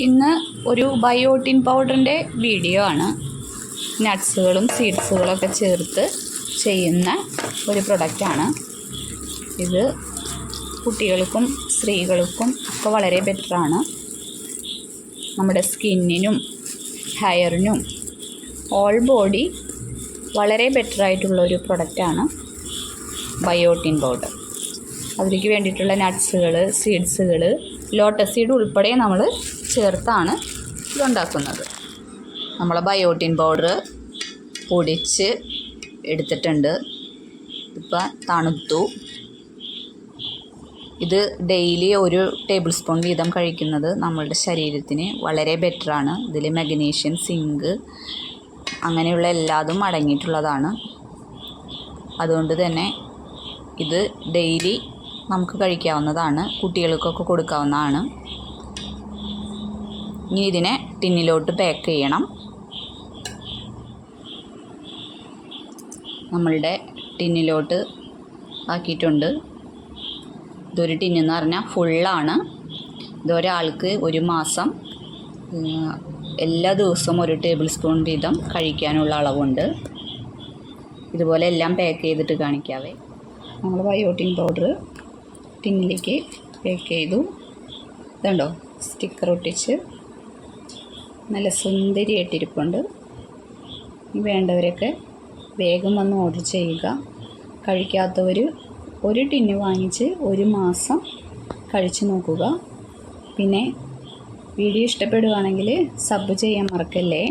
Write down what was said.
ഇന്ന് ഒരു biotin പൗഡറിന്റെ video ആണ്. നട്ട്സുകളും സീഡ്സുകളൊക്കെ ചേർത്ത് ചെയ്യുന്ന ഒരു പ്രൊഡക്റ്റാണ് ഇത് കുട്ടികൾക്കും സ്ത്രീകൾക്കും ഒക്കെ വളരെ ബെറ്ററാണ് നമ്മുടെ സ്കിന്നിനും ഹെയറിനും ഓൾ ബോഡി വളരെ ബെറ്ററായിട്ടുള്ള ഒരു പ്രൊഡക്റ്റാണ് ബയോട്ടിൻ പൗഡർ. അതിലേക്ക് വേണ്ടിയിട്ടുള്ള നട്ട്സുകൾ സീഡ്സുകൾ ലോട്ടസ് സീഡ് ഉൾപ്പെടെ നമ്മൾ ചേർത്താണ് ഇതുണ്ടാക്കുന്നത് നമ്മൾ ബയോട്ടിൻ പൗഡർ പൊടിച്ച് എടുത്തിട്ടുണ്ട്. ഇപ്പം തണുത്തു. ഇത് ഡെയിലി ഒരു ടേബിൾ സ്പൂൺ വീതം കഴിക്കുന്നത് നമ്മളുടെ ശരീരത്തിന് വളരെ ബെറ്ററാണ് ഇതിൽ മഗ്നീഷ്യം സിങ്ക് അങ്ങനെയുള്ള എല്ലാതും അടങ്ങിയിട്ടുള്ളതാണ്. അതുകൊണ്ട് തന്നെ ഇത് ഡെയിലി നമുക്ക് കഴിക്കാവുന്നതാണ് കുട്ടികൾക്കൊക്കെ കൊടുക്കാവുന്നതാണ്. ഇനി ഇതിനെ ടിന്നിലോട്ട് പാക്ക് ചെയ്യണം. നമ്മളുടെ ടിന്നിലോട്ട് ആക്കിയിട്ടുണ്ട്. ഇതൊരു ടിന്നെന്ന് പറഞ്ഞാൽ ഫുള്ളാണ് ഇതൊരാൾക്ക് ഒരു മാസം എല്ലാ ദിവസവും ഒരു ടേബിൾ സ്പൂൺ വീതം കഴിക്കാനുള്ള അളവുണ്ട്. ഇതുപോലെ എല്ലാം പാക്ക് ചെയ്തിട്ട് കാണിക്കാവേ. നമ്മൾ ബയോട്ടിൻ പൗഡർ ടിന്നിലേക്ക് പാക്ക് ചെയ്തു. ഇതുണ്ടോ സ്റ്റിക്കർ ഒട്ടിച്ച്. നല്ല സുന്ദരിയായിട്ടിരിപ്പുണ്ട്. വേണ്ടവരൊക്കെ വേഗം വന്ന് ഓർഡർ ചെയ്യുക. കഴിക്കാത്തവർ ഒരു ടിന്ന് വാങ്ങിച്ച് ഒരു മാസം കഴിച്ചു നോക്കുക. പിന്നെ വീഡിയോ ഇഷ്ടപ്പെടുകയാണെങ്കിൽ സബ് ചെയ്യാൻ മറക്കല്ലേ?